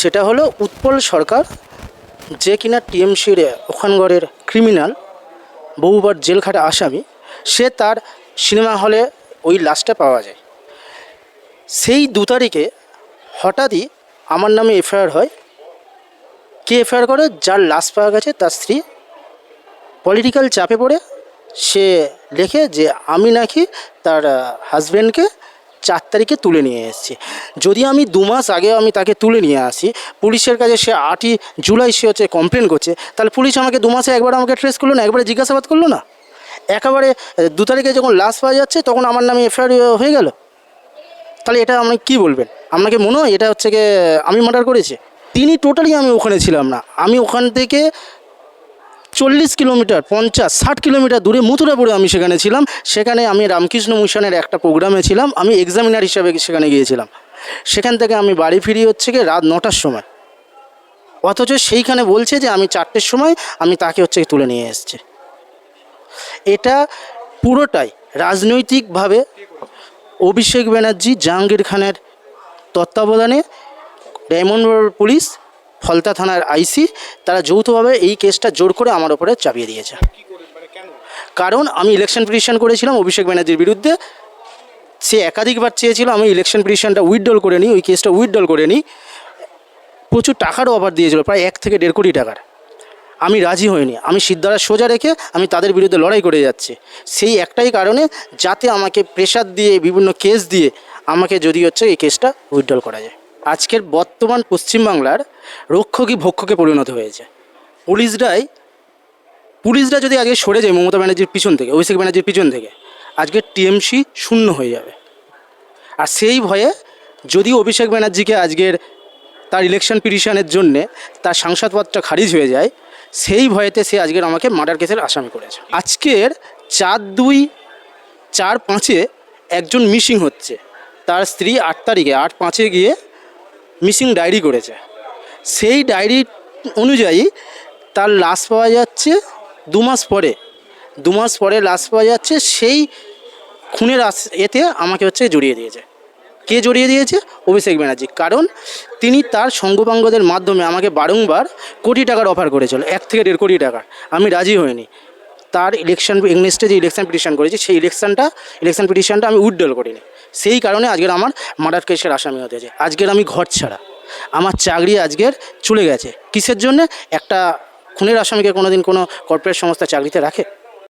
সেটা হলো উৎপল সরকার, যে কিনা টিএমসির ওখানগড়ের ক্রিমিনাল বহুবার জেল খাটা আসামি, সে তার সিনেমা হলে ওই লাশটা পাওয়া যায়। সেই দু তারিখে হঠাৎই আমার নামে এফআইআর হয়। কে এফআইআর করে? যার লাশ পাওয়া গেছে তার স্ত্রী। পলিটিক্যাল চাপে পড়ে, সে লেখে যে আমি নাকি তার হাজব্যান্ডকে চার তারিখে তুলে নিয়ে এসেছি। যদি আমি দু মাস আগে আমি তাকে তুলে নিয়ে আসি, পুলিশের কাছে সে আটই জুলাই সে হচ্ছে কমপ্লেন করছে, তাহলে পুলিশ আমাকে দু মাসে একবার আমাকে ট্রেস করল না, একবারে জিজ্ঞাসাবাদ করল না? একেবারে দু তারিখে যখন লাশ পাওয়া যাচ্ছে, তখন আমার নামে এফআইআর হয়ে গেল। তাহলে এটা আপনি কি বলবেন? আপনাকে মনে হয় এটা হচ্ছে গিয়ে আমি মার্ডার করেছি? তিনি টোটালি আমি ওখানে ছিলাম না। আমি ওখান থেকে চল্লিশ কিলোমিটার, পঞ্চাশ, ষাট কিলোমিটার দূরে মথুরাপুরে আমি সেখানে ছিলাম। সেখানে আমি রামকৃষ্ণ মিশনের একটা প্রোগ্রামে ছিলাম। আমি এক্সামিনার হিসাবে সেখানে গিয়েছিলাম। সেখান থেকে আমি বাড়ি ফিরি হচ্ছে গিয়ে রাত নটার সময়। অথচ সেইখানে বলছে যে আমি চারটের সময় আমি তাকে হচ্ছে তুলে নিয়ে এসেছি। এটা পুরোটাই রাজনৈতিকভাবে অভিষেক ব্যানার্জি, জাহাঙ্গীর খানের তত্ত্বাবধানে, ডায়মন্ড পুলিশ ফলতা থানার আইসি, তারা যৌথভাবে এই কেসটা জোর করে আমার ওপরে চাপিয়ে দিয়েছে। কারণ আমি ইলেকশন পিটিশন করেছিলাম অভিষেক ব্যানার্জির বিরুদ্ধে। সে একাধিকবার চেয়েছিল আমি ইলেকশন পিটিশনটা উইথড্রল করে নিই, ওই কেসটা উইথড্রল করে নিই। প্রচুর টাকারও অফার দিয়েছিল, প্রায় এক থেকে দেড় কোটি টাকার। আমি রাজি হইনি, আমি সিদ্ধারা সোজা রেখে আমি তাদের বিরুদ্ধে লড়াই করে যাচ্ছি। সেই একটাই কারণে যাতে আমাকে প্রেশার দিয়ে, বিভিন্ন কেস দিয়ে আমাকে যদি হচ্ছে এই কেসটা উইথড্রল করা যায়। আজকের বর্তমান পশ্চিমবাংলার রক্ষকই ভক্ষকে পরিণত হয়েছে। পুলিশরাই পুলিশরা যদি আজকে সরে যায় মমতা ব্যানার্জির পিছন থেকে, অভিষেক ব্যানার্জির পিছন থেকে, আজকে টিএমসি শূন্য হয়ে যাবে। আর সেই ভয়ে যদি অভিষেক ব্যানার্জিকে আজকের তার ইলেকশন পিটিশনের জন্যে তার সাংসদপদটা খারিজ হয়ে যায়, সেই ভয়েতে সে আজকের আমাকে মার্ডার কেসের আসামি করেছে। আজকের চার দুই চার পাঁচে একজন মিসিং হচ্ছে। তার স্ত্রী আট তারিখে, আট পাঁচে গিয়ে মিসিং ডায়েরি করেছে। সেই ডায়েরি অনুযায়ী তার লাশ পাওয়া যাচ্ছে দু মাস পরে। দু মাস পরে লাশ পাওয়া যাচ্ছে, সেই খুনের এতে আমাকে হচ্ছে জড়িয়ে দিয়েছে। কে জড়িয়ে দিয়েছে? অভিষেক ব্যানার্জি। কারণ তিনি তার সঙ্গপাঙ্গদের মাধ্যমে আমাকে বারংবার কোটি টাকার অফার করেছিল, এক থেকে দেড় কোটি টাকার। আমি রাজি হইনি। তার ইলেকশন এগনেস্টে যে ইলেকশন পিটিশন করেছি, সেই ইলেকশনটা ইলেকশন পিটিশনটা আমি উইথড্রল করিনি। সেই কারণে আজকের আমার মার্ডার কেসের আসামি হতে হয়েছে। আজকের আমি ঘর ছাড়া। আমার চাকরি আজকের চলে গেছে। কিসের জন্য? একটা খুনের আসামিকে কোনোদিন কোনো কর্পোরেট সংস্থা চাকরিতে রাখে?